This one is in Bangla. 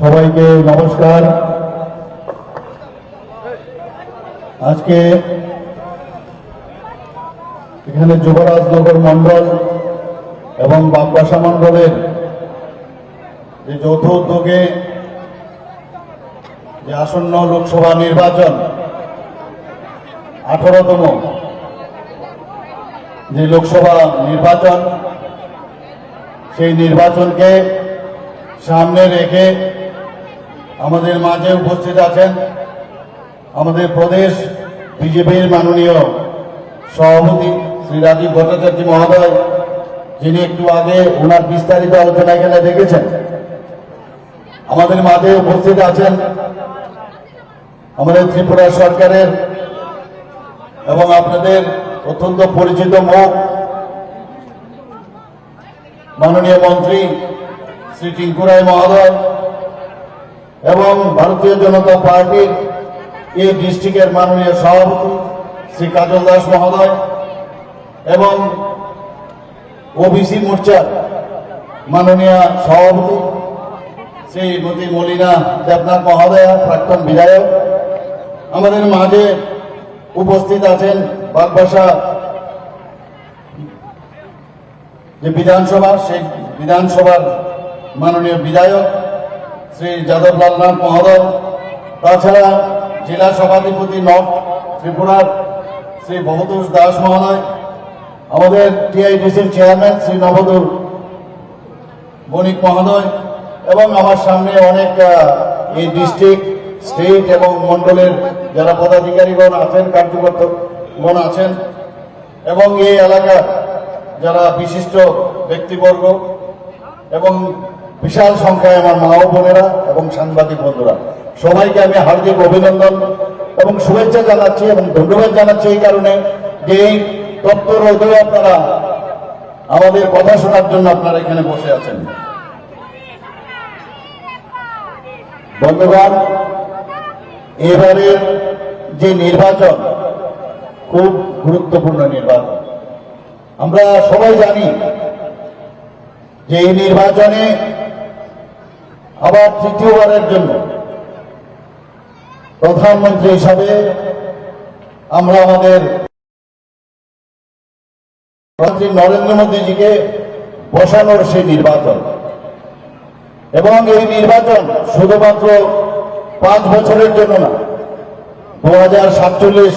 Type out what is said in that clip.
সবাইকে নমস্কার। আজকে এখানে যুবরাজনগর মণ্ডল এবং বাগবাসা মণ্ডলের যে যৌথ উদ্যোগে যে আসন্ন লোকসভা নির্বাচন আঠারোতম যে লোকসভা নির্বাচন, সেই নির্বাচনকে সামনে রেখে আমাদের মাঝে উপস্থিত আছেন আমাদের প্রদেশ বিজেপির মাননীয় সভাপতি শ্রী রাজীব ভট্টাচার্য মহোদয়, যিনি একটু আগে ওনার বিস্তারিত আলোচনা এখানে দেখেছেন আমাদের মাঝে উপস্থিত আছেন আমাদের ত্রিপুরা সরকারের এবং আপনাদের অত্যন্ত পরিচিত মুখ মাননীয় মন্ত্রী শ্রী টিঙ্কু রায় মহোদয় এবং ভারতীয় জনতা পার্টির এই ডিস্ট্রিক্টের মাননীয় সভাপতি শ্রী কাজল দাস মহোদয় এবং ওবিসি মোর্চার মাননীয় সভাপতি শ্রীমতী মলিনা দেবনাথ মহোদয়া, প্রাক্তন বিধায়ক। আমাদের মাঝে উপস্থিত আছেন বাগবাসা যে বিধানসভা, সেই বিধানসভার মাননীয় বিধায়ক শ্রী যাদব লালনাথ মহোদয়, তাছাড়া জেলা সভাধিপতি নর্থ ত্রিপুরার শ্রী ভবতোষ দাস মহোদয়, আমাদের টিআইডিসির চেয়ারম্যান শ্রী নবদুর বণিক মহোদয় এবং আমার সামনে অনেক এই ডিস্ট্রিক্ট, স্টেট এবং মন্ডলের যারা পদাধিকারীগণ আছেন, কার্যকর্তাগণ আছেন এবং এই এলাকার যারা বিশিষ্ট ব্যক্তিবর্গ এবং বিশাল সংখ্যায় আমার মা ও বোনেরা এবং সাংবাদিক বন্ধুরা। সবাইকে আমি হার্দিক অভিনন্দন এবং শুভেচ্ছা জানাচ্ছি এবং ধন্যবাদ জানাচ্ছি এই কারণে যে এই তত্ত্ব রোধেও আপনারা আমাদের কথা শোনার জন্য আপনারা এখানে বসে আছেন। বন্ধুগণ এবারের যে নির্বাচন, খুব গুরুত্বপূর্ণ নির্বাচন। আমরা সবাই জানি যে এই নির্বাচনে আবার তৃতীয়বারের জন্য প্রধানমন্ত্রী হিসাবে আমরা আমাদের প্রধানমন্ত্রী নরেন্দ্র মোদীজিকে বসানোর সেই নির্বাচন। এবং এই নির্বাচন শুধুমাত্র পাঁচ বছরের জন্য না, দু হাজার সাতচল্লিশ